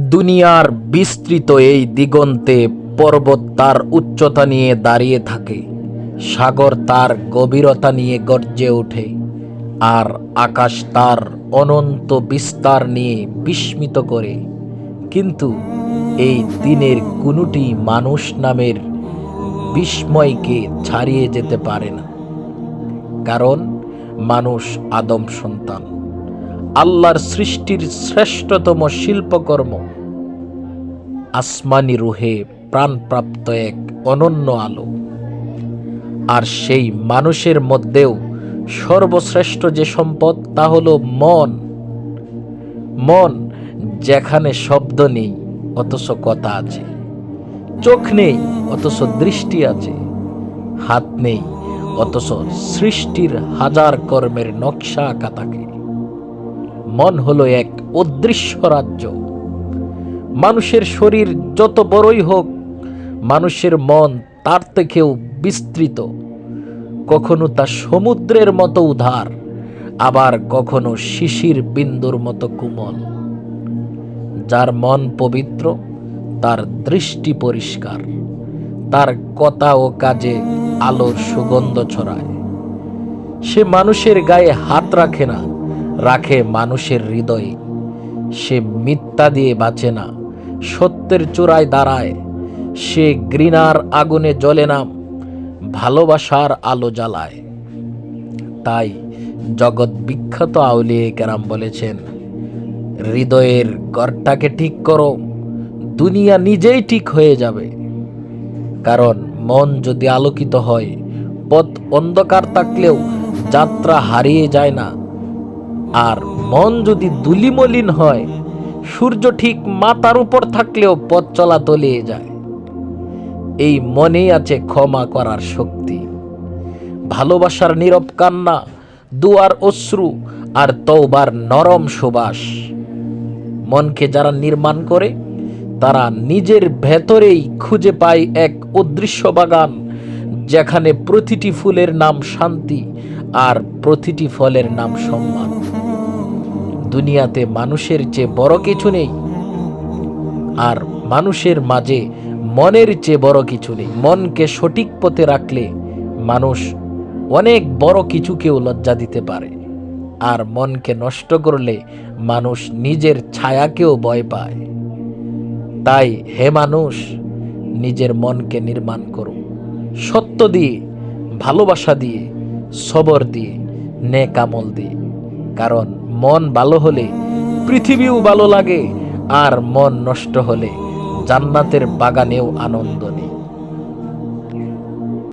দুনিয়ার বিস্তৃত এই দিগন্তে পর্বত তার উচ্চতা নিয়ে দাঁড়িয়ে থাকে। সাগর তার গভীরতা নিয়ে গর্জে ওঠে। আর আকাশ তার অনন্ত বিস্তার নিয়ে বিস্মিত করে। কিন্তু এই দিনের কোনোটি মানুষ নামের বিস্ময়কে ছাড়িয়ে যেতে পারে না। কারণ মানুষ আদম সন্তান। আল্লাহর সৃষ্টির শ্রেষ্ঠতম শিল্পকর্ম। আসমানি রুহে প্রাণপ্রাপ্ত এক অনন্য আলো। আর সেই মানুষের মধ্যেও সর্বশ্রেষ্ঠ যে সম্পদ, তা হলো মন। মন যেখানে শব্দ নেই, অথচ কথা আছে। চোখ নেই, অথচ দৃষ্টি আছে। হাত নেই, অথচ সৃষ্টির হাজার কর্মের নকশা আঁকা থাকে। মন হলো এক অদৃশ্য রাজ্য। মানুষের শরীর যত বড়ই হোক, মানুষের মন তার থেকেও বিস্তৃত। কখনো তা সমুদ্রের মতো উধার, আবার কখনো শিশির বিন্দুর মতো কোমল। যার মন পবিত্র, তার দৃষ্টি পরিষ্কার, তার কথা ও কাজে আলোর সুগন্ধ ছড়ায়। সে মানুষের গায়ে হাত রাখে না রাখে মানুষের হৃদয়ে। সে মিথ্যা দিয়ে বাঁচে না, সত্যের চূড়ায় দাঁড়ায়। সে ঘৃণার আগুনে জ্বলে না, ভালোবাসার আলো জ্বালায়। তাই জগৎ বিখ্যাত আউলিয়ে কেরাম বলেছেন, হৃদয়ের ঘরটাকে ঠিক করো, দুনিয়া নিজেই ঠিক হয়ে যাবে। কারণ মন যদি আলোকিত হয়, পথ অন্ধকার থাকলেও যাত্রা হারিয়ে যায় না আর মন যদি দুলিমলিন হয়, সূর্য ঠিক মাথার উপর থাকলেও পথ চলা তলিয়ে যায়। এই মনেই আছে ক্ষমা করার শক্তি। ভালোবাসার নীরব কান্না, দুয়ার অশ্রু আর তৌবার নরম সুবাস। মনকে যারা নির্মাণ করে, তারা নিজের ভেতরেই খুঁজে পায় এক অদৃশ্য বাগান, যেখানে প্রতিটি ফুলের নাম শান্তি আর প্রতিটি ফলের নাম সম্মান। দুনিয়াতে মানুষের চেয়ে বড় কিছু নেই, আর মানুষের মাঝে মনের চেয়ে বড় কিছু নেই। মনকে সঠিক পথে রাখলে মানুষ অনেক বড় কিছুকেও লজ্জা দিতে পারে, আর মনকে নষ্ট করলে মানুষ নিজের ছায়াকেও ভয় পায়। তাই হে মানুষ, নিজের মনকে নির্মাণ করো। সত্য দিয়ে, ভালোবাসা দিয়ে, সবর দিয়ে নেকামল দিয়ে। কারণ মন ভালো হলে পৃথিবীও ভালো লাগে আর মন নষ্ট হলে জান্নাতের বাগানেও আনন্দ নেই।